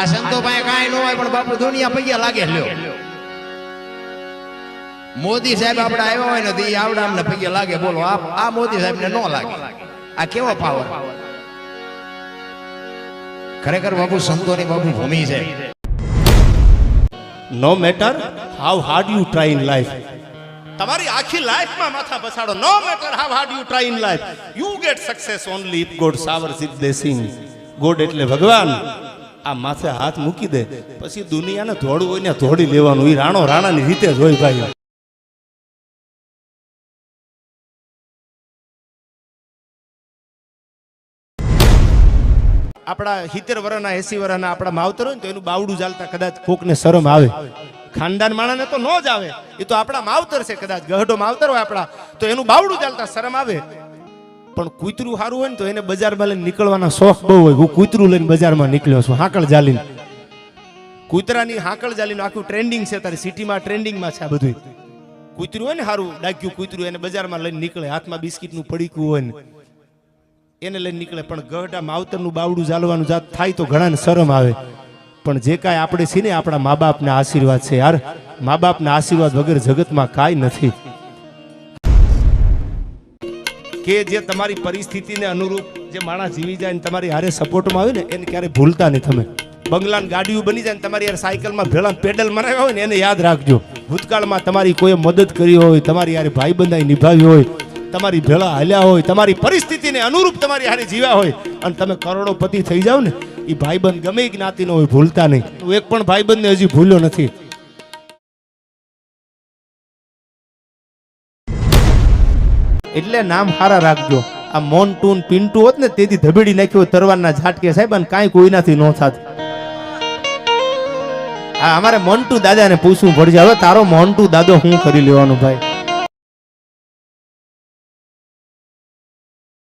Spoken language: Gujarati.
આ સંતો પાસે કાંઈ ન હોય પણ બાપુ દુનિયા પૈયા લાગે લ્યો. મોદી સાહેબ આપણે આવ્યા હોય ને તો આવડા અમને પૈયા લાગે. બોલો આ આ મોદી સાહેબ ને ન લાગે. આ કેવો પાવર? ખરેખર બાપુ સંતોની બાપુ ભૂમિ છે. No matter how hard you try in life તમારી આખી લાઈફમાં માથા પછાડો. No matter how hard you try in life you get success only if God shower if blessing God એટલે ભગવાન. આ માથે હાથ મૂકી દે. પછી દુનિયાને ધોડવું હોય ને ધોડી લેવાનું. એ રાણો રાણાની રીતે જ હોય ભાઈ આપણા સિત્તેર વર્ષના એસી વર્ષના આપણા માવતર હોય ને તો એનું બાવડું ચાલતા કદાચ કોકને શરમ આવે. ખાનદાન માણસને તો ન જ આવે. એ તો આપણા માવતર છે કદાચ. ગહડો માવતર હોય આપણા. તો એનું બાવડું ચાલતા શરમ આવે. પણ કૂતરું સારું હોય ને તો એને બજારમાં લઈને નીકળવાના શોખ બહુ હોય. હું કૂતરું લઈને બજારમાં નીકળ્યો છું, હાંકળ જાલીને. કૂતરાની હાકળ જાલીનું આખું ટ્રેન્ડિંગ છે તારી સિટીમાં ટ્રેન્ડિંગમાં છે આ બધું કૂતરું હોય ને સારું ડાક્યું કૂતરું એને બજારમાં લઈને નીકળે, હાથમાં બિસ્કિટનું પડીકું હોય ને. એને લઈને નીકળે, પણ ગઢા માવતરનું બાવડું ચાલવાનું જાત થાય તો ઘણાને શરમ આવે. પણ જે કાંઈ આપણે છીએ ને આપણા મા બાપના આશીર્વાદ છે. યાર, મા બાપના આશીર્વાદ વગર જગતમાં કાંઈ નથી. કે જે તમારી પરિસ્થિતિને અનુરૂપ જે માણસ જીવી જાય ને તમારી હારે સપોર્ટમાં આવે ને, એને ક્યારેય ભૂલતા નહીં તમે. બંગલાન ગાડીઓ બની જાય ને તમારી યાર સાયકલમાં ભેળા પેડલ મરાવ્યા હોય ને, એને યાદ રાખજો. ભૂતકાળમાં તમારી કોઈએ મદદ કરી હોય, તમારી યારે ભાઈ બંધાઈ નિભાવી હોય, તમારી ભેળા હાલ્યા હોય, તમારી પરિસ્થિતિને અનુરૂપ તમારી હારે જીવ્યા હોય, અને તમે કરોડોપતિ થઈ જાઓ ને એ ભાઈબંધ ગમે જ્ઞાતિનો હોય, ભૂલતા નહીં. હું એક પણ ભાઈબંધને હજી ભૂલ્યો નથી. એટલે નામ હારા રાખજો. આ મોન્ટૂન, પિન્ટુ હોત ને, તેથી ધબેડી નાખ્યો તરવારના ઝાટકે સાહેબ, અને કાંઈ કોઈનાથી ન થાત. આ અમારે મોન્ટુ દાદાને પૂછવું પડશે. હવે તારો મોન્ટુ દાદો હું કરી લેવાનું ભાઈ?